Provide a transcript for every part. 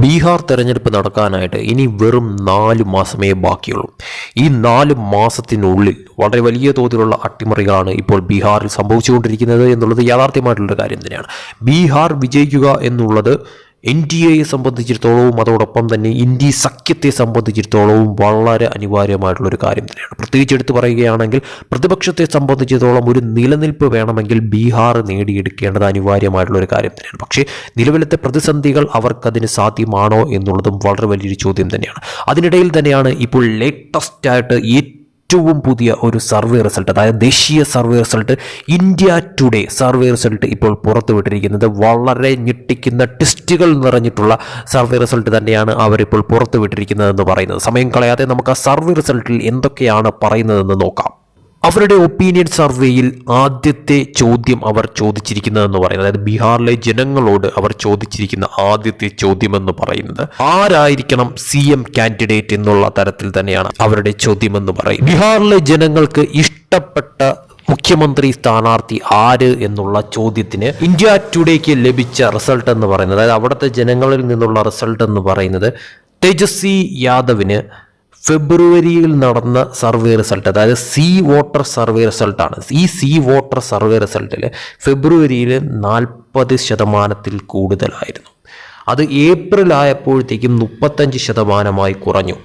ബീഹാർ തെരഞ്ഞെടുപ്പ് നടക്കാനായിട്ട് ഇനി വെറും നാല് മാസമേ ബാക്കിയുള്ളൂ. ഈ നാല് മാസത്തിനുള്ളിൽ വളരെ വലിയ തോതിലുള്ള അട്ടിമറികളാണ് ഇപ്പോൾ ബീഹാറിൽ സംഭവിച്ചുകൊണ്ടിരിക്കുന്നത് എന്നുള്ളത് യാഥാർത്ഥ്യമായിട്ടുള്ള കാര്യം തന്നെയാണ്. ബീഹാർ വിജയിക്കുക എന്നുള്ളത് എൻ ഡി എയെ സംബന്ധിച്ചിടത്തോളവും അതോടൊപ്പം തന്നെ ഇന്ത്യ സഖ്യത്തെ സംബന്ധിച്ചിടത്തോളവും വളരെ അനിവാര്യമായിട്ടുള്ളൊരു കാര്യം തന്നെയാണ്. പ്രത്യേകിച്ച് എടുത്തു പറയുകയാണെങ്കിൽ പ്രതിപക്ഷത്തെ സംബന്ധിച്ചിടത്തോളം ഒരു നിലനിൽപ്പ് വേണമെങ്കിൽ ബീഹാർ നേടിയെടുക്കേണ്ടത് അനിവാര്യമായിട്ടുള്ളൊരു കാര്യം തന്നെയാണ്. പക്ഷേ നിലവിലത്തെ പ്രതിസന്ധികൾ അവർക്കതിന് സാധ്യമാണോ എന്നുള്ളതും വളരെ വലിയൊരു ചോദ്യം തന്നെയാണ്. അതിനിടയിൽ തന്നെയാണ് ഇപ്പോൾ ലേറ്റസ്റ്റ് ആയിട്ട് ഏറ്റവും പുതിയ ഒരു സർവേ റിസൾട്ട് അതായത് ദേശീയ survey result India Today survey result ഇപ്പോൾ പുറത്തുവിട്ടിരിക്കുന്നത്. വളരെ ഞെട്ടിക്കുന്ന ടെസ്റ്റുകൾ നിറഞ്ഞിട്ടുള്ള സർവേ റിസൾട്ട് തന്നെയാണ് അവരിപ്പോൾ പുറത്തുവിട്ടിരിക്കുന്നതെന്ന് പറയുന്നത്. സമയം കളയാതെ നമുക്ക് ആ സർവേ റിസൾട്ടിൽ എന്തൊക്കെയാണ് പറയുന്നതെന്ന് നോക്കാം. അവരുടെ ഒപ്പീനിയൻ സർവേയിൽ ആദ്യത്തെ ചോദ്യം അവർ ചോദിച്ചിരിക്കുന്നതെന്ന് പറയുന്നത്. അതായത് ബീഹാറിലെ ജനങ്ങളോട് അവർ ചോദിച്ചിരിക്കുന്ന ആദ്യത്തെ ചോദ്യം എന്ന് പറയുന്നത്. ആരായിരിക്കണം സി എം കാൻഡിഡേറ്റ് എന്നുള്ള തരത്തിൽ തന്നെയാണ് അവരുടെ ചോദ്യം എന്ന് പറയുന്നത്. ബീഹാറിലെ ജനങ്ങൾക്ക് ഇഷ്ടപ്പെട്ട മുഖ്യമന്ത്രി സ്ഥാനാർത്ഥി ആര് എന്നുള്ള ചോദ്യത്തിന് ഇന്ത്യ ടുഡേക്ക് ലഭിച്ച റിസൾട്ട് എന്ന് പറയുന്നത്. അതായത് അവിടുത്തെ ജനങ്ങളിൽ നിന്നുള്ള റിസൾട്ട് എന്ന് പറയുന്നത് തേജസ്വി യാദവിന് ഫെബ്രുവരിയിൽ നടന്ന സർവേ റിസൾട്ട് അതായത് സി വോട്ടർ സർവേ റിസൾട്ടാണ്. ഈ സി വോട്ടർ സർവേ റിസൾട്ടിൽ ഫെബ്രുവരിയിൽ നാൽപ്പത് ശതമാനത്തിൽ കൂടുതലായിരുന്നു. അത് ഏപ്രിൽ ആയപ്പോഴത്തേക്കും മുപ്പത്തഞ്ച് ശതമാനമായി കുറഞ്ഞു.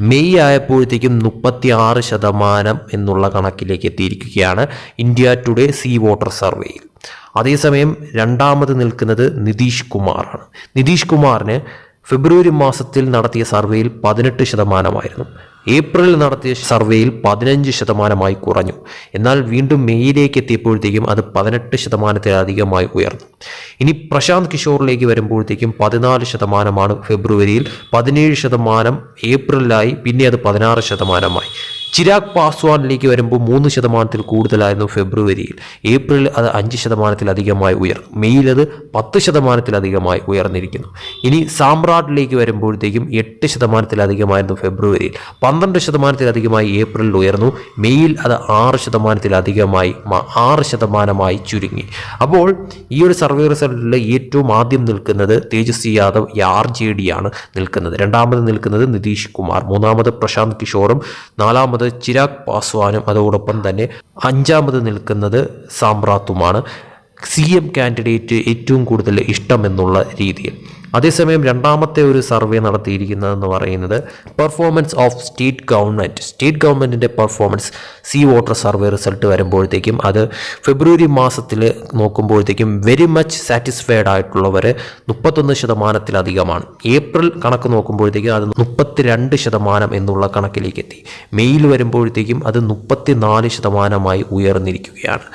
മെയ് ആയപ്പോഴത്തേക്കും മുപ്പത്തി ആറ് ശതമാനം എന്നുള്ള കണക്കിലേക്ക് എത്തിയിരിക്കുകയാണ് ഇന്ത്യ ടുഡേ സീ വോട്ടർ സർവേയിൽ. അതേസമയം രണ്ടാമത് നിൽക്കുന്നത് നിതീഷ് കുമാറാണ്. നിതീഷ് കുമാറിന് ഫെബ്രുവരി മാസത്തിൽ നടത്തിയ സർവേയിൽ പതിനെട്ട് ശതമാനമായിരുന്നു. ഏപ്രിലിൽ നടത്തിയ സർവേയിൽ പതിനഞ്ച് ശതമാനമായി കുറഞ്ഞു. എന്നാൽ വീണ്ടും മെയ്യിലേക്ക് എത്തിയപ്പോഴത്തേക്കും അത് പതിനെട്ട് ശതമാനത്തിലധികമായി ഉയർന്നു. ഇനി പ്രശാന്ത് കിഷോറിലേക്ക് വരുമ്പോഴത്തേക്കും പതിനാല് ശതമാനമാണ് ഫെബ്രുവരിയിൽ പതിനേഴ് ശതമാനം ഏപ്രിലായി പിന്നെ അത് പതിനാറ് ശതമാനമായി. ചിരാഗ് പാസ്വാനിലേക്ക് വരുമ്പോൾ മൂന്ന് ശതമാനത്തിൽ കൂടുതലായിരുന്നു ഫെബ്രുവരിയിൽ. ഏപ്രിലിൽ അത് അഞ്ച് ശതമാനത്തിലധികമായി ഉയർന്നു. മെയ്യിൽ അത് പത്ത് ശതമാനത്തിലധികമായി ഉയർന്നിരിക്കുന്നു. ഇനി സാമ്രാട്ടിലേക്ക് വരുമ്പോഴത്തേക്കും എട്ട് ശതമാനത്തിലധികമായിരുന്നു ഫെബ്രുവരിയിൽ. പന്ത്രണ്ട് ശതമാനത്തിലധികമായി ഏപ്രിലിൽ ഉയർന്നു. മെയ്യിൽ അത് ആറ് ശതമാനത്തിലധികമായി ആറ് ശതമാനമായി ചുരുങ്ങി. അപ്പോൾ ഈ ഒരു സർവേ റിസൾട്ടിൽ ഏറ്റവും ആദ്യം നിൽക്കുന്നത് Tejashwi Yadav R J D ആണ് നിൽക്കുന്നത്. രണ്ടാമത് നിൽക്കുന്നത് നിതീഷ് കുമാർ മൂന്നാമത് പ്രശാന്ത് കിഷോറും നാലാമത് ചിരാഗ് പാസ്വാനും അതോടൊപ്പം തന്നെ അഞ്ചാമത് നിൽക്കുന്നത് സാമ്രാത്തുമാണ് സി എം കാൻഡിഡേറ്റ് ഏറ്റവും കൂടുതൽ ഇഷ്ടമെന്നുള്ള രീതിയിൽ. അതേസമയം രണ്ടാമത്തെ ഒരു സർവേ നടത്തിയിരിക്കുന്നതെന്ന് പറയുന്നത് performance of state government state ഗവൺമെന്റിന്റെ performance C voter survey result വരുമ്പോഴത്തേക്കും അത് ഫെബ്രുവരി മാസത്തിൽ നോക്കുമ്പോഴത്തേക്കും വെരി മച്ച് സാറ്റിസ്ഫൈഡ് ആയിട്ടുള്ളവർ മുപ്പത്തൊന്ന് ശതമാനത്തിലധികമാണ്. ഏപ്രിൽ കണക്ക് നോക്കുമ്പോഴത്തേക്കും അത് മുപ്പത്തിരണ്ട് ശതമാനം എന്നുള്ള കണക്കിലേക്ക് എത്തി. മെയ്യിൽ വരുമ്പോഴത്തേക്കും അത് മുപ്പത്തിനാല് ശതമാനമായി ഉയർന്നിരിക്കുകയാണ്.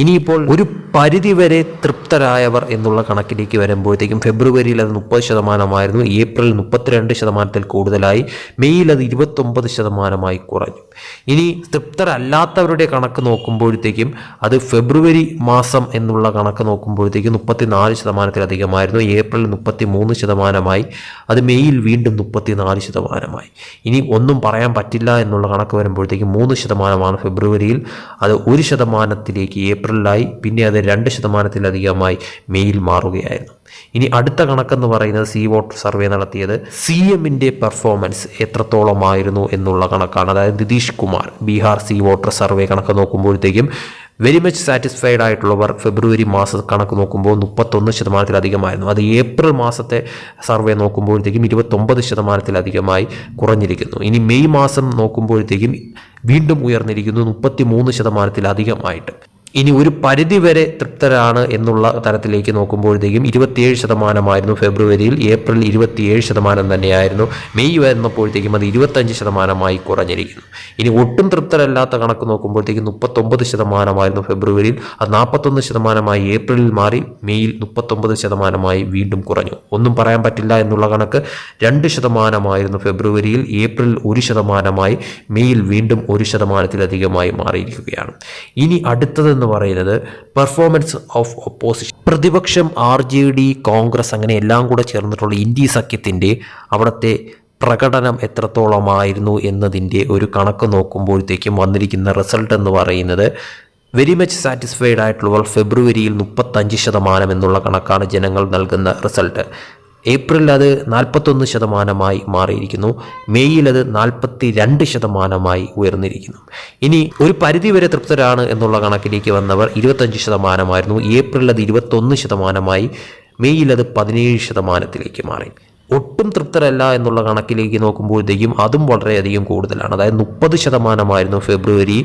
ഇനിയിപ്പോൾ ഒരു പരിധിവരെ തൃപ്തരായവർ എന്നുള്ള കണക്കിലേക്ക് വരുമ്പോഴത്തേക്കും ഫെബ്രുവരിയിൽ അത് മുപ്പത് ശതമാനമായിരുന്നു. ഏപ്രിൽ മുപ്പത്തിരണ്ട് ശതമാനത്തിൽ കൂടുതലായി. മെയ്യിൽ അത് ഇരുപത്തൊമ്പത് ശതമാനമായി കുറഞ്ഞു. ഇനി തൃപ്തരല്ലാത്തവരുടെ കണക്ക് നോക്കുമ്പോഴത്തേക്കും അത് ഫെബ്രുവരി മാസം എന്നുള്ള കണക്ക് നോക്കുമ്പോഴത്തേക്കും മുപ്പത്തിനാല് ശതമാനത്തിലധികമായിരുന്നു. ഏപ്രിൽ മുപ്പത്തി മൂന്ന് ശതമാനമായി. അത് മെയ്യിൽ വീണ്ടും മുപ്പത്തിനാല് ശതമാനമായി. ഇനി ഒന്നും പറയാൻ പറ്റില്ല എന്നുള്ള കണക്ക് വരുമ്പോഴത്തേക്കും മൂന്ന് ശതമാനമാണ് ഫെബ്രുവരിയിൽ. അത് ഒരു ശതമാനത്തിലേക്ക് ഏപ്രിലായി പിന്നെ അത് രണ്ട് ശതമാനത്തിലധികമായി മെയ്യിൽ മാറുകയായിരുന്നു. ഇനി അടുത്ത കണക്കെന്ന് പറയുന്നത് സീ വോട്ട് സർവേ നടത്തിയത് സി എമ്മിന്റെ പെർഫോമൻസ് എത്രത്തോളമായിരുന്നു എന്നുള്ള കണക്കാണ്. അതായത് Nitish Kumar Bihar C voter survey കണക്ക് നോക്കുമ്പോഴത്തേക്കും വെരി മച്ച് സാറ്റിസ്ഫൈഡ് ആയിട്ടുള്ളവർ ഫെബ്രുവരി മാസ കണക്ക് നോക്കുമ്പോൾ മുപ്പത്തൊന്ന് ശതമാനത്തിലധികമായിരുന്നു. അത് ഏപ്രിൽ മാസത്തെ സർവേ നോക്കുമ്പോഴത്തേക്കും ഇരുപത്തൊമ്പത് ശതമാനത്തിലധികമായി കുറഞ്ഞിരിക്കുന്നു. ഇനി മെയ് മാസം നോക്കുമ്പോഴത്തേക്കും വീണ്ടും ഉയർന്നിരിക്കുന്നു മുപ്പത്തി മൂന്ന് ശതമാനത്തിലധികമായിട്ട്. ഇനി ഒരു പരിധിവരെ തൃപ്തരാണ് എന്നുള്ള തരത്തിലേക്ക് നോക്കുമ്പോഴത്തേക്കും ഇരുപത്തിയേഴ് ശതമാനമായിരുന്നു ഫെബ്രുവരിയിൽ ഏപ്രിൽ ഇരുപത്തിയേഴ് ശതമാനം തന്നെയായിരുന്നു മെയ് വരുന്നപ്പോഴത്തേക്കും അത് ഇരുപത്തഞ്ച് ശതമാനമായി കുറഞ്ഞിരിക്കുന്നു. ഇനി ഒട്ടും തൃപ്തരല്ലാത്ത കണക്ക് നോക്കുമ്പോഴത്തേക്കും മുപ്പത്തൊമ്പത് ശതമാനമായിരുന്നു ഫെബ്രുവരിയിൽ അത് നാൽപ്പത്തൊന്ന് ശതമാനമായി ഏപ്രിലിൽ മാറി മെയ്യിൽ മുപ്പത്തൊമ്പത് ശതമാനമായി വീണ്ടും കുറഞ്ഞു. ഒന്നും പറയാൻ പറ്റില്ല എന്നുള്ള കണക്ക് രണ്ട് ശതമാനമായിരുന്നു ഫെബ്രുവരിയിൽ ഏപ്രിൽ ഒരു ശതമാനമായി മെയ്യിൽ വീണ്ടും ഒരു ശതമാനത്തിലധികമായി മാറിയിരിക്കുകയാണ്. ഇനി അടുത്തതെന്ന് പറയുന്നത് പെർഫോമൻസ് ഓഫ് ഒപ്പോസിഷൻ പ്രതിപക്ഷം ആർ ജെ ഡി കോൺഗ്രസ് അങ്ങനെ എല്ലാം കൂടെ ചേർന്നിട്ടുള്ള ഇന്ത്യ സഖ്യത്തിന്റെ അവിടുത്തെ പ്രകടനം എത്രത്തോളമായിരുന്നു എന്നതിന്റെ ഒരു കണക്ക് നോക്കുമ്പോഴത്തേക്കും വന്നിരിക്കുന്ന റിസൾട്ട് എന്ന് പറയുന്നത് വെരി മച്ച് സാറ്റിസ്ഫൈഡ് ആയിട്ടുള്ളവർ ഫെബ്രുവരിയിൽ മുപ്പത്തഞ്ച് ശതമാനം എന്നുള്ള കണക്കാണ് ജനങ്ങൾ നൽകുന്ന റിസൾട്ട് ഏപ്രിലിൽ അത് നാൽപ്പത്തൊന്ന് ശതമാനമായി മാറിയിരിക്കുന്നു. മെയ്യിൽ അത് നാൽപ്പത്തി രണ്ട് ശതമാനമായി ഉയർന്നിരിക്കുന്നു. ഇനി ഒരു പരിധിവരെ തൃപ്തരാണ് എന്നുള്ള കണക്കിലേക്ക് വന്നവർ ഇരുപത്തഞ്ച് ശതമാനമായിരുന്നു. ഏപ്രിലിൽ അത് ഇരുപത്തൊന്ന് ശതമാനമായി മെയ്യിൽ അത് പതിനേഴ് ശതമാനത്തിലേക്ക് മാറി. ഒട്ടും തൃപ്തരല്ല എന്നുള്ള കണക്കിലേക്ക് നോക്കുമ്പോഴത്തേക്കും അതും വളരെയധികം കൂടുതലാണ്. അതായത് മുപ്പത് ശതമാനമായിരുന്നു ഫെബ്രുവരി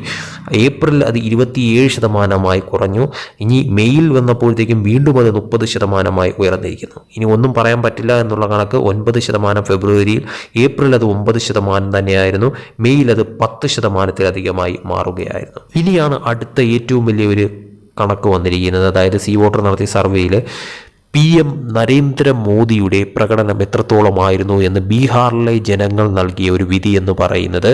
ഏപ്രിൽ അത് ഇരുപത്തിയേഴ് ശതമാനമായി കുറഞ്ഞു. ഇനി മെയ്യിൽ വന്നപ്പോഴത്തേക്കും വീണ്ടും അത് മുപ്പത് ശതമാനമായി ഉയർന്നിരിക്കുന്നു. ഇനി ഒന്നും പറയാൻ പറ്റില്ല എന്നുള്ള കണക്ക് ഒൻപത് ശതമാനം ഫെബ്രുവരിയിൽ ഏപ്രിൽ അത് ഒമ്പത് ശതമാനം തന്നെയായിരുന്നു. മെയ്യിൽ അത് പത്ത് ശതമാനത്തിലധികമായി മാറുകയായിരുന്നു. ഇനിയാണ് അടുത്ത ഏറ്റവും വലിയൊരു കണക്ക് വന്നിരിക്കുന്നത്. അതായത് സീ വോട്ടർ നടത്തിയ സർവേയിൽ പി എം നരേന്ദ്രമോദിയുടെ പ്രകടനം എത്രത്തോളമായിരുന്നു എന്ന് ബീഹാറിലെ ജനങ്ങൾ നൽകിയ ഒരു വിധി എന്ന് പറയുന്നത്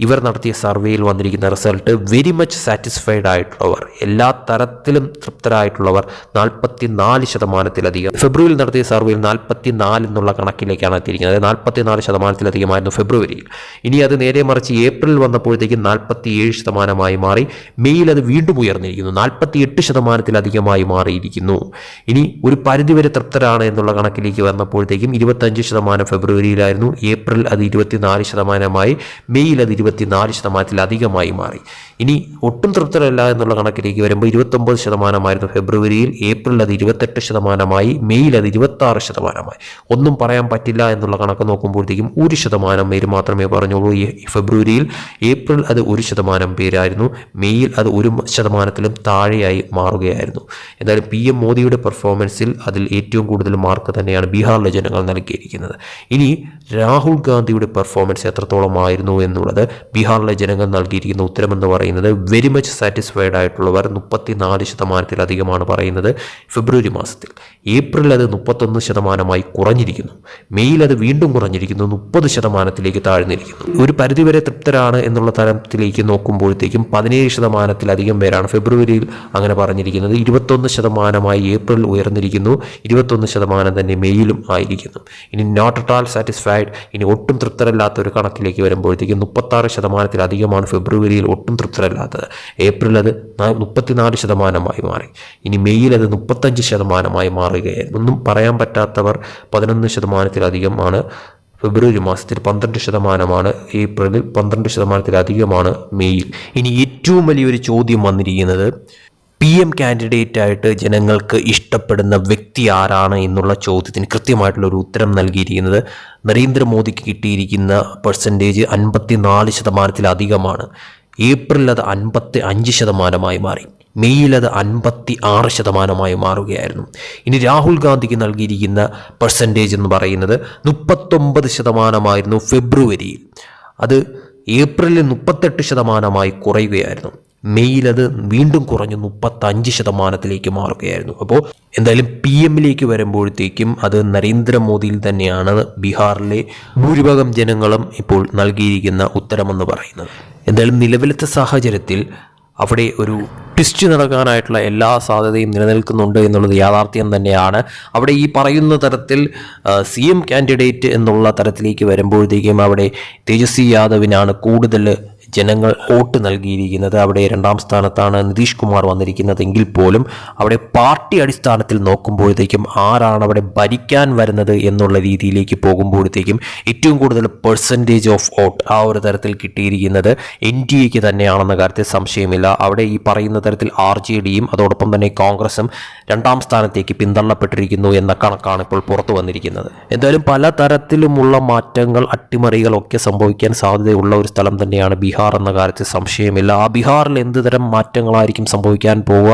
ഇവർ നടത്തിയ സർവേയിൽ വന്നിരിക്കുന്ന റിസൾട്ട് വെരി മച്ച് സാറ്റിസ്ഫൈഡ് ആയിട്ടുള്ളവർ എല്ലാ തരത്തിലും തൃപ്തരായിട്ടുള്ളവർ നാൽപ്പത്തി നാല് ശതമാനത്തിലധികം. ഫെബ്രുവരിയിൽ നടത്തിയ സർവേയിൽ നാൽപ്പത്തി നാല് എന്നുള്ള കണക്കിലേക്കാണ് എത്തിയിരിക്കുന്നത്. അതായത് നാൽപ്പത്തി നാല് ശതമാനത്തിലധികമായിരുന്നു ഫെബ്രുവരിയിൽ. ഇനി അത് നേരെ മറിച്ച് ഏപ്രിൽ വന്നപ്പോഴത്തേക്കും നാൽപ്പത്തി ഏഴ് ശതമാനമായി മാറി. മെയ്യിൽ അത് വീണ്ടും ഉയർന്നിരിക്കുന്നു. നാൽപ്പത്തി എട്ട് ശതമാനത്തിലധികമായി മാറിയിരിക്കുന്നു. ഇനി ഒരു പരിധിവരെ തൃപ്തരാണ് എന്നുള്ള കണക്കിലേക്ക് വന്നപ്പോഴത്തേക്കും ഇരുപത്തഞ്ച് ശതമാനം ഫെബ്രുവരിയിലായിരുന്നു. ഏപ്രിൽ അത് ഇരുപത്തിനാല് ശതമാനമായി. മെയ്യിൽ അത് ഇരുപത്തിനാല് ശതമാനത്തിലധികമായി മാറി. ഇനി ഒട്ടും തൃപ്തരല്ല എന്നുള്ള കണക്കിലേക്ക് വരുമ്പോൾ ഇരുപത്തൊമ്പത് ശതമാനമായിരുന്നു ഫെബ്രുവരിയിൽ ഏപ്രിൽ അത് ഇരുപത്തെട്ട് ശതമാനമായി മെയ്യിൽ അത് ഇരുപത്താറ് ശതമാനമായി. ഒന്നും പറയാൻ പറ്റില്ല എന്നുള്ള കണക്ക് നോക്കുമ്പോഴത്തേക്കും ഒരു ശതമാനം പേര് മാത്രമേ പറഞ്ഞുള്ളൂ. ഈ ഫെബ്രുവരിയിൽ ഏപ്രിൽ അത് ഒരു ശതമാനം പേരായിരുന്നു മെയ്യിൽ അത് ഒരു ശതമാനത്തിലും താഴെയായി മാറുകയായിരുന്നു. എന്തായാലും പി എം മോദിയുടെ പെർഫോമൻസിൽ അതിൽ ഏറ്റവും കൂടുതൽ മാർക്ക് തന്നെയാണ് ബീഹാറിലെ ജനങ്ങൾ നൽകിയിരിക്കുന്നത്. ഇനി രാഹുൽ ഗാന്ധിയുടെ പെർഫോമൻസ് എത്രത്തോളമായിരുന്നു എന്നുള്ളത് ബീഹാറിലെ ജനങ്ങൾ നൽകിയിരിക്കുന്ന ഉത്തരമെന്ന് പറയുന്നത് വെരി മച്ച് സാറ്റിസ്ഫൈഡ് ആയിട്ടുള്ളവർ മുപ്പത്തിനാല് ശതമാനത്തിലധികമാണ് പറയുന്നത് ഫെബ്രുവരി മാസത്തിൽ. ഏപ്രിൽ അത് മുപ്പത്തൊന്ന് ശതമാനമായി കുറഞ്ഞിരിക്കുന്നു. മെയ്യിൽ അത് വീണ്ടും കുറഞ്ഞിരിക്കുന്നു മുപ്പത് ശതമാനത്തിലേക്ക് താഴ്ന്നിരിക്കുന്നു ഒരു പരിധിവരെ തൃപ്തരാണ് എന്നുള്ള തരത്തിലേക്ക് നോക്കുമ്പോഴത്തേക്കും പതിനേഴ് ശതമാനത്തിലധികം പേരാണ് ഫെബ്രുവരിയിൽ അങ്ങനെ പറഞ്ഞിരിക്കുന്നത്. ഇരുപത്തൊന്ന് ശതമാനമായി ഏപ്രിൽ ഉയർന്നിരിക്കുന്നു ഇരുപത്തൊന്ന് ശതമാനം തന്നെ മെയ്യിലും ആയിരിക്കുന്നു. ഇനി നോട്ട് അറ്റ് ആൾ സാറ്റിസ്ഫൈഡ് ഇനി ഒട്ടും തൃപ്തരല്ലാത്ത ഒരു കണക്കിലേക്ക് വരുമ്പോഴത്തേക്കും മുപ്പത്താറ് ശതമാനത്തിലധികമാണ് ഫെബ്രുവരിയിൽ ഒട്ടും തൃപ്തരല്ലാത്തത്. ഏപ്രിൽ അത് മുപ്പത്തിനാല് ശതമാനമായി മാറി. ഇനി മെയ്യിൽ അത് മുപ്പത്തഞ്ച് ശതമാനമായി മാറുകയായിരുന്നു. ഒന്നും പറയാൻ പറ്റാത്തവർ പതിനൊന്ന് ശതമാനത്തിലധികമാണ് ഫെബ്രുവരി മാസത്തിൽ പന്ത്രണ്ട് ശതമാനമാണ് ഏപ്രിലിൽ പന്ത്രണ്ട് ശതമാനത്തിലധികമാണ് മെയ്യിൽ ഇനി ഏറ്റവും വലിയൊരു ചോദ്യം വന്നിരിക്കുന്നത് പി എം കാൻഡിഡേറ്റ് ആയിട്ട് ജനങ്ങൾക്ക് ഇഷ്ടപ്പെടുന്ന വ്യക്തി ആരാണ് എന്നുള്ള ചോദ്യത്തിന് കൃത്യമായിട്ടുള്ള ഒരു ഉത്തരം നൽകിയിരിക്കുന്നത് നരേന്ദ്രമോദിക്ക് കിട്ടിയിരിക്കുന്ന പെർസെന്റേജ് അൻപത്തി നാല് ശതമാനത്തിലധികമാണ്. ഏപ്രിൽ അത് അൻപത്തി അഞ്ച് ശതമാനമായി മാറി. മെയ്യിൽ അത് അൻപത്തി ആറ് ശതമാനമായി മാറുകയായിരുന്നു. ഇനി രാഹുൽ ഗാന്ധിക്ക് നൽകിയിരിക്കുന്ന പെർസെന്റേജ് എന്ന് പറയുന്നത് മുപ്പത്തൊമ്പത് ശതമാനമായിരുന്നു ഫെബ്രുവരിയിൽ. അത് ഏപ്രിലിൽ മുപ്പത്തെട്ട് ശതമാനമായി കുറയുകയായിരുന്നു. മെയ്യിൽ അത് വീണ്ടും കുറഞ്ഞ് മുപ്പത്തഞ്ച് ശതമാനത്തിലേക്ക് മാറുകയായിരുന്നു. അപ്പോൾ എന്തായാലും പി എമ്മിലേക്ക് വരുമ്പോഴത്തേക്കും അത് നരേന്ദ്രമോദിയിൽ തന്നെയാണ് ബീഹാറിലെ ഭൂരിഭാഗം ജനങ്ങളും ഇപ്പോൾ നൽകിയിരിക്കുന്ന ഉത്തരമെന്ന് പറയുന്നത്. എന്തായാലും നിലവിലത്തെ സാഹചര്യത്തിൽ അവിടെ ഒരു ട്വിസ്റ്റ് നടക്കാനായിട്ടുള്ള എല്ലാ സാധ്യതയും നിലനിൽക്കുന്നുണ്ട് എന്നുള്ളത് യാഥാർത്ഥ്യം തന്നെയാണ്. അവിടെ ഈ പറയുന്ന തരത്തിൽ സി എം കാൻഡിഡേറ്റ് എന്നുള്ള തരത്തിലേക്ക് വരുമ്പോഴത്തേക്കും അവിടെ തേജസ്വി യാദവിനാണ് കൂടുതൽ ജനങ്ങൾ വോട്ട് നൽകിയിരിക്കുന്നത് അവിടെ രണ്ടാം സ്ഥാനത്താണ് നിതീഷ് കുമാർ വന്നിരിക്കുന്നതെങ്കിൽ പോലും അവിടെ പാർട്ടി അടിസ്ഥാനത്തിൽ നോക്കുമ്പോഴത്തേക്കും ആരാണ് അവിടെ ഭരിക്കാൻ വരുന്നത് എന്നുള്ള രീതിയിലേക്ക് പോകുമ്പോഴത്തേക്കും ഏറ്റവും കൂടുതൽ പെർസെന്റേജ് ഓഫ് വോട്ട് ആ ഒരു തരത്തിൽ കിട്ടിയിരിക്കുന്നത് എൻ ഡി എക്ക് തന്നെയാണെന്ന കാര്യത്തിൽ സംശയമില്ല. അവിടെ ഈ പറയുന്ന തരത്തിൽ ആർ ജെ ഡിയും അതോടൊപ്പം തന്നെ കോൺഗ്രസും രണ്ടാം സ്ഥാനത്തേക്ക് പിന്തള്ളപ്പെട്ടിരിക്കുന്നു എന്ന കണക്കാണ് ഇപ്പോൾ പുറത്തു വന്നിരിക്കുന്നത്. എന്തായാലും പല തരത്തിലുമുള്ള മാറ്റങ്ങൾ അട്ടിമറികളൊക്കെ സംഭവിക്കാൻ സാധ്യതയുള്ള ഒരു സ്ഥലം തന്നെയാണ് ബീഹാർ എന്ന കാര്യത്തിൽ സംശയമില്ല. ആ ബീഹാറിൽ എന്ത് തരം മാറ്റങ്ങളായിരിക്കും സംഭവിക്കാൻ പോവുക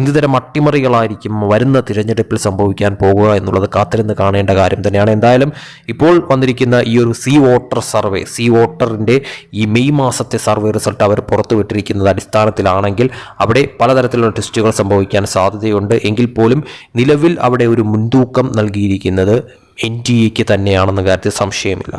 എന്ത് തരം അട്ടിമറികളായിരിക്കും വരുന്ന തിരഞ്ഞെടുപ്പിൽ സംഭവിക്കാൻ പോവുക എന്നുള്ളത് കാത്തിരുന്ന് കാണേണ്ട കാര്യം തന്നെയാണ്. എന്തായാലും ഇപ്പോൾ വന്നിരിക്കുന്ന ഈ ഒരു സി വോട്ടർ സർവേ സി വോട്ടറിന്റെ ഈ മെയ് മാസത്തെ സർവേ റിസൾട്ട് അവർ പുറത്തുവിട്ടിരിക്കുന്നത് അടിസ്ഥാനത്തിലാണെങ്കിൽ അവിടെ പലതരത്തിലുള്ള ടെസ്റ്റുകൾ സംഭവിക്കാൻ സാധ്യതയുണ്ട്. എങ്കിൽ പോലും നിലവിൽ അവിടെ ഒരു മുൻതൂക്കം നൽകിയിരിക്കുന്നത് എൻ ഡി എക്ക് തന്നെയാണെന്ന കാര്യത്തിൽ സംശയമില്ല.